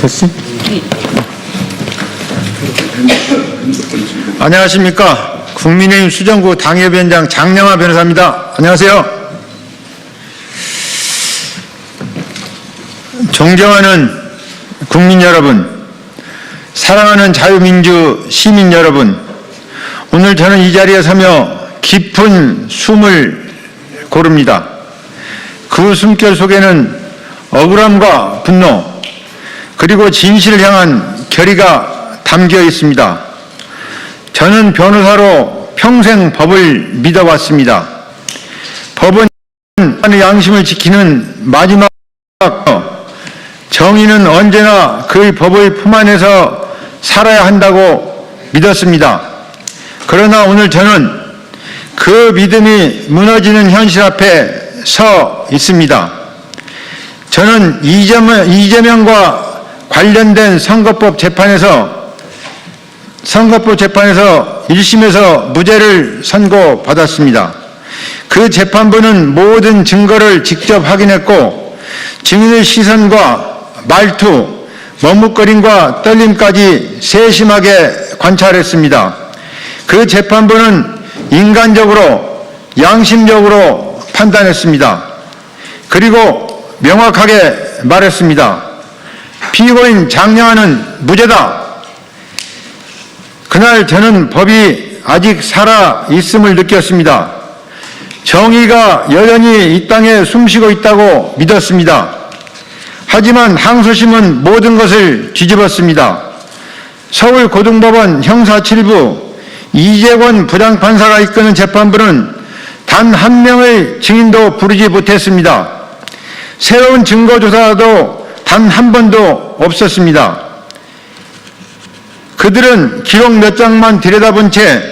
됐어? 안녕하십니까. 국민의힘 수정구 당협위원장 장영화 변호사입니다. 안녕하세요. 존경하는 국민 여러분, 사랑하는 자유민주 시민 여러분, 오늘 저는 이 자리에 서며 깊은 숨을 고릅니다. 그 숨결 속에는 억울함과 분노, 그리고 진실을 향한 결의가 담겨 있습니다. 저는 변호사로 평생 법을 믿어왔습니다. 법은 양심을 지키는 마지막 정의는 언제나 그 법의 품 안에서 살아야 한다고 믿었습니다. 그러나 오늘 저는 그 믿음이 무너지는 현실 앞에 서 있습니다. 저는 이재명, 이재명과 관련된 선거법 재판에서 선거법 재판에서 1심에서 무죄를 선고받았습니다. 그 재판부는 모든 증거를 직접 확인했고 증인의 시선과 말투, 머뭇거림과 떨림까지 세심하게 관찰했습니다. 그 재판부는 인간적으로 양심적으로 판단했습니다. 그리고 명확하게 말했습니다. 피고인 장량하는 무죄다. 그날 저는 법이 아직 살아 있음을 느꼈습니다. 정의가 여전히 이 땅에 숨쉬고 있다고 믿었습니다. 하지만 항소심은 모든 것을 뒤집었습니다. 서울고등법원 형사 7부 이재권 부장판사가 이끄는 재판부는 단 한 명의 증인도 부르지 못했습니다. 새로운 증거조사도 단 한 번도 없었습니다. 그들은 기록 몇 장만 들여다본 채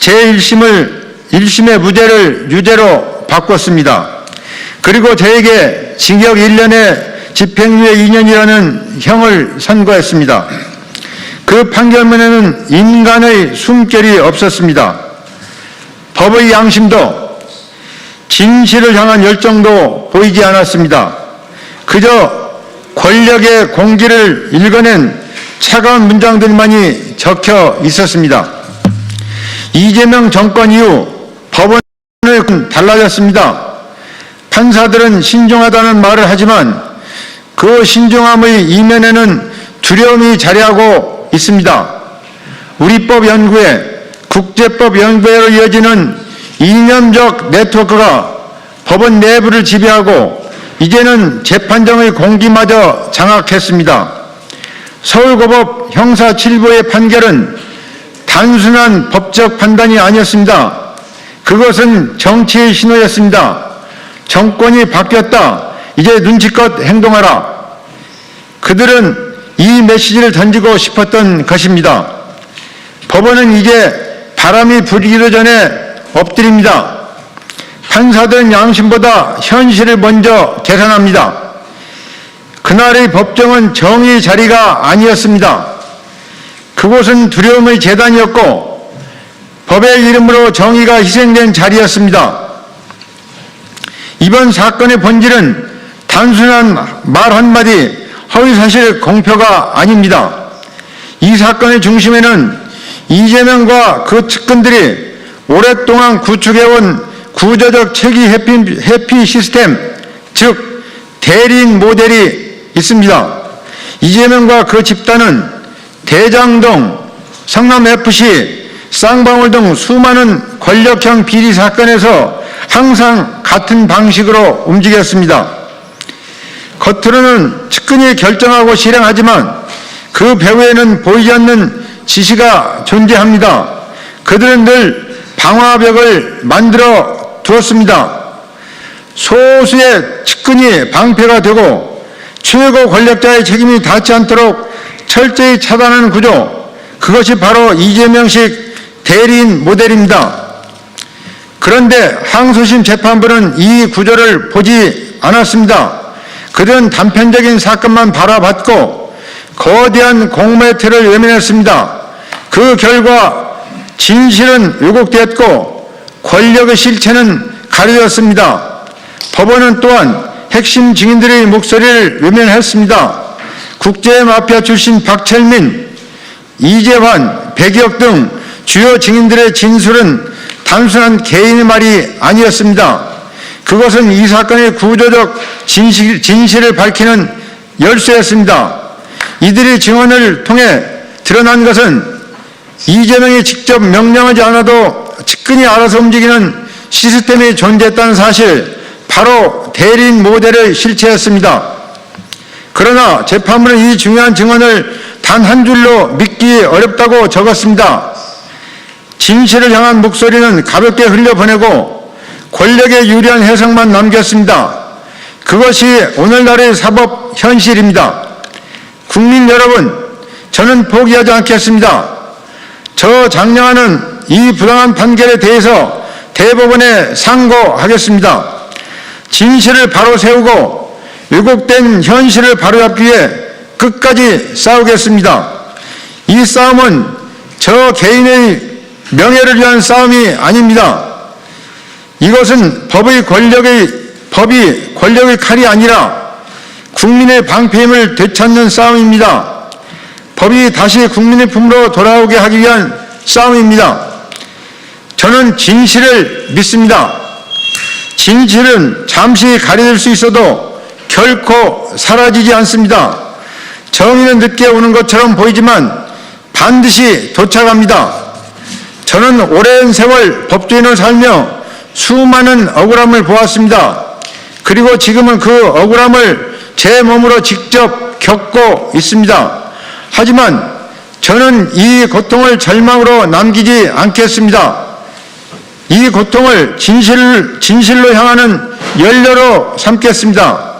제1심을 1심의 무죄를 유죄로 바꿨습니다. 그리고 저에게 징역 1년에 집행유예 2년이라는 형을 선고했습니다. 그 판결문에는 인간의 숨결이 없었습니다. 법의 양심도 진실을 향한 열정도 보이지 않았습니다. 그저 권력의 공기를 읽어낸 차가운 문장들만이 적혀 있었습니다. 이재명 정권 이후 법원은 달라졌습니다. 판사들은 신중하다는 말을 하지만 그 신중함의 이면에는 두려움이 자리하고 있습니다. 우리법 연구에 국제법 연구회로 이어지는 이념적 네트워크가 법원 내부를 지배하고 이제는 재판정의 공기마저 장악했습니다. 서울고법 형사 7부의 판결은 단순한 법적 판단이 아니었습니다. 그것은 정치의 신호였습니다. 정권이 바뀌었다. 이제 눈치껏 행동하라. 그들은 이 메시지를 던지고 싶었던 것입니다. 법원은 이제 바람이 불기도 전에 엎드립니다. 판사들은 양심보다 현실을 먼저 계산합니다. 그날의 법정은 정의 자리가 아니었습니다. 그곳은 두려움의 재단이었고 법의 이름으로 정의가 희생된 자리였습니다. 이번 사건의 본질은 단순한 말 한마디 허위사실 공표가 아닙니다. 이 사건의 중심에는 이재명과 그 측근들이 오랫동안 구축해온 구조적 체계 회피, 회피 시스템, 즉 대리인 모델이 있습니다. 이재명과 그 집단은 대장동, 성남FC, 쌍방울 등 수많은 권력형 비리 사건에서 항상 같은 방식으로 움직였습니다. 겉으로는 측근이 결정하고 실행하지만 그 배후에는 보이지 않는 지시가 존재합니다. 그들은 늘 방화벽을 만들어 두었습니다. 소수의 측근이 방패가 되고 최고 권력자의 책임이 닿지 않도록 철저히 차단하는 구조, 그것이 바로 이재명식 대리인 모델입니다. 그런데 항소심 재판부는 이 구조를 보지 않았습니다. 그들은 단편적인 사건만 바라봤고 거대한 틀을 외면했습니다. 그 결과 진실은 왜곡되었고 권력의 실체는 가려졌습니다. 법원은 또한 핵심 증인들의 목소리를 외면했습니다. 국제 마피아 출신 박철민, 이재환, 백혁 등 주요 증인들의 진술은 단순한 개인의 말이 아니었습니다. 그것은 이 사건의 구조적 진실, 진실을 밝히는 열쇠였습니다. 이들의 증언을 통해 드러난 것은 이재명이 직접 명령하지 않아도 측근이 알아서 움직이는 시스템이 존재했다는 사실, 바로 대리인 모델의 실체였습니다. 그러나 재판부는 이 중요한 증언을 단 한 줄로 믿기 어렵다고 적었습니다. 진실을 향한 목소리는 가볍게 흘려보내고 권력에 유리한 해석만 남겼습니다. 그것이 오늘날의 사법 현실입니다. 국민 여러분, 저는 포기하지 않겠습니다. 저 장량하는 이 부당한 판결에 대해서 대법원에 상고하겠습니다. 진실을 바로 세우고 왜곡된 현실을 바로잡기 위해 끝까지 싸우겠습니다. 이 싸움은 저 개인의 명예를 위한 싸움이 아닙니다. 이것은 법의 권력의 법이 권력의 칼이 아니라 국민의 방패임을 되찾는 싸움입니다. 법이 다시 국민의 품으로 돌아오게 하기 위한 싸움입니다. 저는 진실을 믿습니다. 진실은 잠시 가려질 수 있어도 결코 사라지지 않습니다. 정의는 늦게 오는 것처럼 보이지만 반드시 도착합니다. 저는 오랜 세월 법조인을 살며 수많은 억울함을 보았습니다. 그리고 지금은 그 억울함을 제 몸으로 직접 겪고 있습니다. 하지만 저는 이 고통을 절망으로 남기지 않겠습니다. 이 고통을 진실, 진실로 향하는 연료로 삼겠습니다.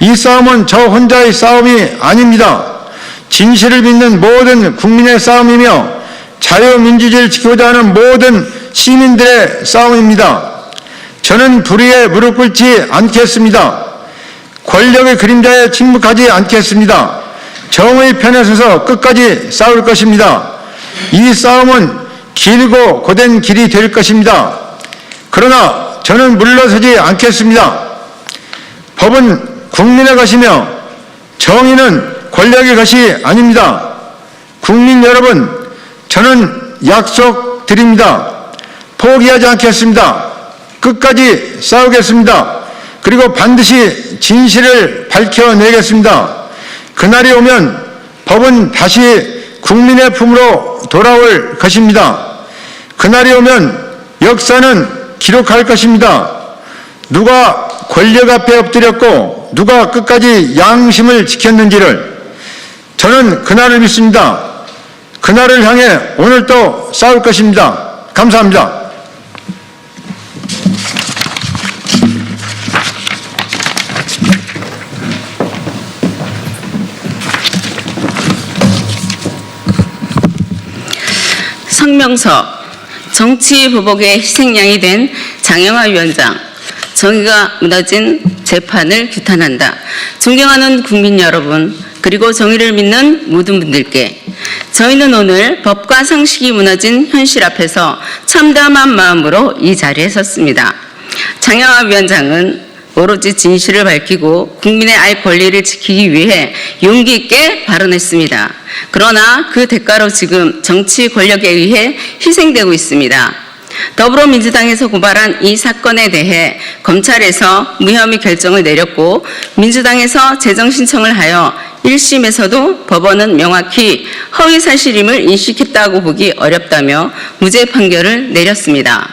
이 싸움은 저 혼자의 싸움이 아닙니다. 진실을 믿는 모든 국민의 싸움이며 자유민주주의를 지키고자 하는 모든 시민들의 싸움입니다. 저는 불의에 무릎 꿇지 않겠습니다. 권력의 그림자에 침묵하지 않겠습니다. 정의 편에 서서 끝까지 싸울 것입니다. 이 싸움은 길고 고된 길이 될 것입니다. 그러나 저는 물러서지 않겠습니다. 법은 국민의 것이며 정의는 권력의 것이 아닙니다. 국민 여러분, 저는 약속드립니다. 포기하지 않겠습니다. 끝까지 싸우겠습니다. 그리고 반드시 진실을 밝혀내겠습니다. 그날이 오면 법은 다시 국민의 품으로 돌아올 것입니다. 그날이 오면 역사는 기록할 것입니다. 누가 권력 앞에 엎드렸고 누가 끝까지 양심을 지켰는지를 저는 그날을 믿습니다. 그날을 향해 오늘 또 싸울 것입니다. 감사합니다. 성명서 정치 보복의 희생양이 된 장영하 위원장 정의가 무너진 재판을 규탄한다. 존경하는 국민 여러분 그리고 정의를 믿는 모든 분들께 저희는 오늘 법과 상식이 무너진 현실 앞에서 참담한 마음으로 이 자리에 섰습니다. 장영하 위원장은 오로지 진실을 밝히고 국민의 알 권리를 지키기 위해 용기 있게 발언했습니다. 그러나 그 대가로 지금 정치 권력에 의해 희생되고 있습니다. 더불어민주당에서 고발한 이 사건에 대해 검찰에서 무혐의 결정을 내렸고 민주당에서 재정 신청을 하여 1심에서도 법원은 명확히 허위 사실임을 인식했다고 보기 어렵다며 무죄 판결을 내렸습니다.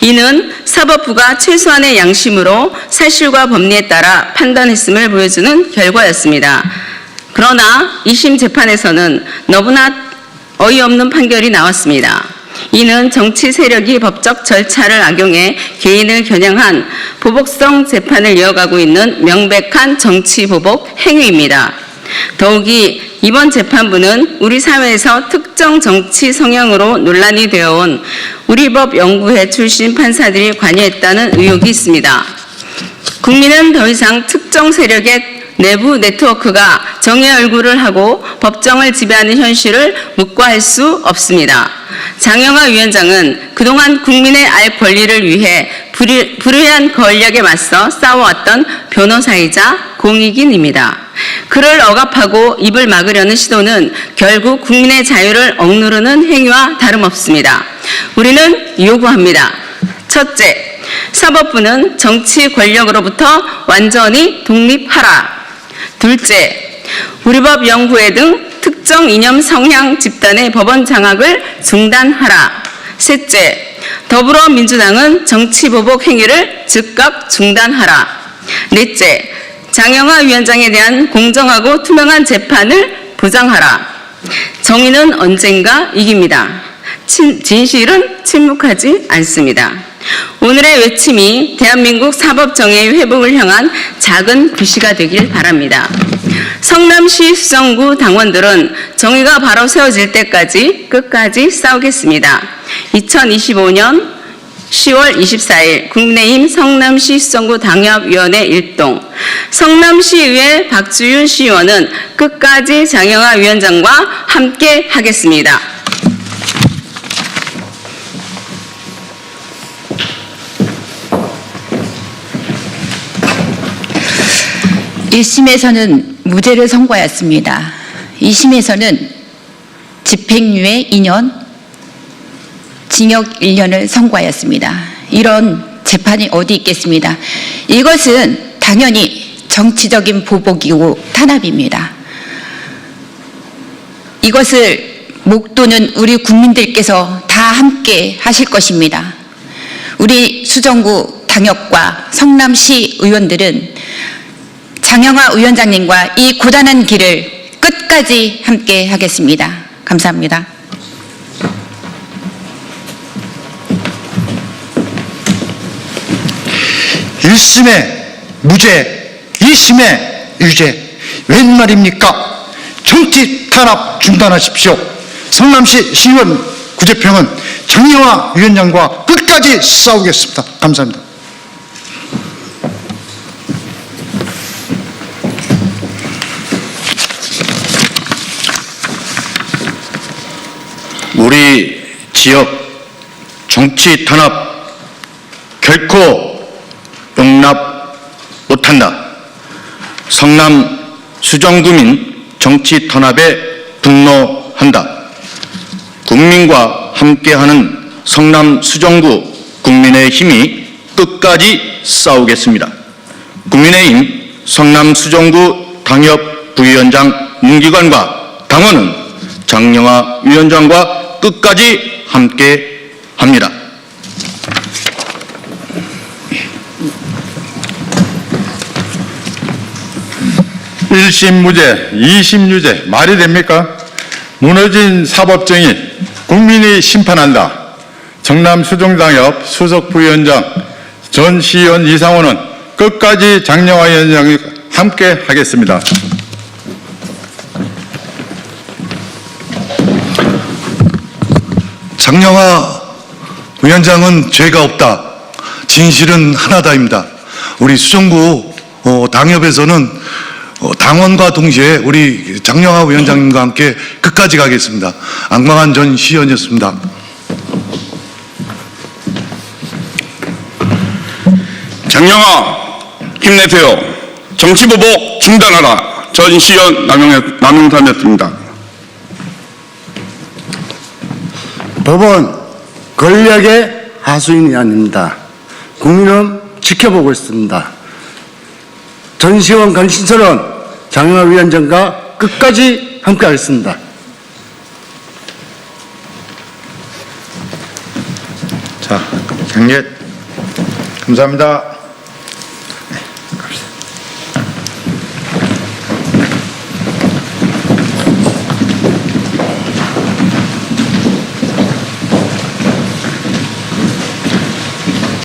이는 사법부가 최소한의 양심으로 사실과 법리에 따라 판단했음을 보여주는 결과였습니다. 그러나 2심 재판에서는 너무나 어이없는 판결이 나왔습니다. 이는 정치 세력이 법적 절차를 악용해 개인을 겨냥한 보복성 재판을 이어가고 있는 명백한 정치 보복 행위입니다. 더욱이 이번 재판부는 우리 사회에서 특정 정치 성향으로 논란이 되어온 우리 법 연구회 출신 판사들이 관여했다는 의혹이 있습니다. 국민은 더 이상 특정 세력의 내부 네트워크가 정의 얼굴을 하고 법정을 지배하는 현실을 묵과할 수 없습니다. 장영하 위원장은 그동안 국민의 알 권리를 위해 불의- 불의한 권력에 맞서 싸워왔던 변호사이자 공익인입니다. 그를 억압하고 입을 막으려는 시도는 결국 국민의 자유를 억누르는 행위와 다름없습니다. 우리는 요구합니다. 첫째, 사법부는 정치 권력으로부터 완전히 독립하라. 둘째, 우리법 연구회 등 특정 이념 성향 집단의 법원 장악을 중단하라. 셋째, 더불어민주당은 정치 보복 행위를 즉각 중단하라. 넷째, 장영화 위원장에 대한 공정하고 투명한 재판을 보장하라. 정의는 언젠가 이깁니다. 친- 진실은 침묵하지 않습니다. 오늘의 외침이 대한민국 사법정의의 회복을 향한 작은 구시가 되길 바랍니다. 성남시 수성구 당원들은 정의가 바로 세워질 때까지 끝까지 싸우겠습니다. 2025년 10월 24일 국민의힘 성남시 수성구 당협위원회 일동 성남시의회 박주윤 시의원은 끝까지 장영하 위원장과 함께 하겠습니다. 1심에서는 무죄를 선고하였습니다. 2심에서는 집행유예 2년, 징역 1년을 선고하였습니다. 이런 재판이 어디 있겠습니다. 이것은 당연히 정치적인 보복이고 탄압입니다. 이것을 목도는 우리 국민들께서 다 함께 하실 것입니다. 우리 수정구 당협과 성남시 의원들은 장영화 위원장님과 이 고단한 길을 끝까지 함께 하겠습니다. 감사합니다. 일심에 무죄, 이심에 유죄. 웬 말입니까? 정치 탄압 중단하십시오. 성남시 시의원 구제평은 장영화 위원장과 끝까지 싸우겠습니다. 감사합니다. 우리 지역 정치 탄압 결코 용납 못한다. 성남 수정구민 정치 탄압에 분노한다. 국민과 함께하는 성남 수정구 국민의 힘이 끝까지 싸우겠습니다. 국민의힘 성남 수정구 당협 부위원장 문기관과 당원은 장영하 위원장과 끝까지 함께 합니다. 일심 무죄, 이심 유죄 말이 됩니까? 무너진 사법정의 국민이 심판한다. 정남 수정당협 수석 부위원장 전 시의원 이상호는 끝까지 장영화 위원장이 함께 하겠습니다. 장영하 위원장은 죄가 없다. 진실은 하나다입니다. 우리 수정구 어, 당협에서는 어, 당원과 동시에 우리 장영하 위원장님과 함께 끝까지 가겠습니다. 안광한 전 시의원이었습니다. 장영하 힘내세요. 정치보복 중단하라. 전 시연 남용삼이었습니다. 법원 권력의 하수인이 아닙니다. 국민은 지켜보고 있습니다. 전시원 강신철은 장영하 위원장과 끝까지 함께하겠습니다. 자, 장례 감사합니다.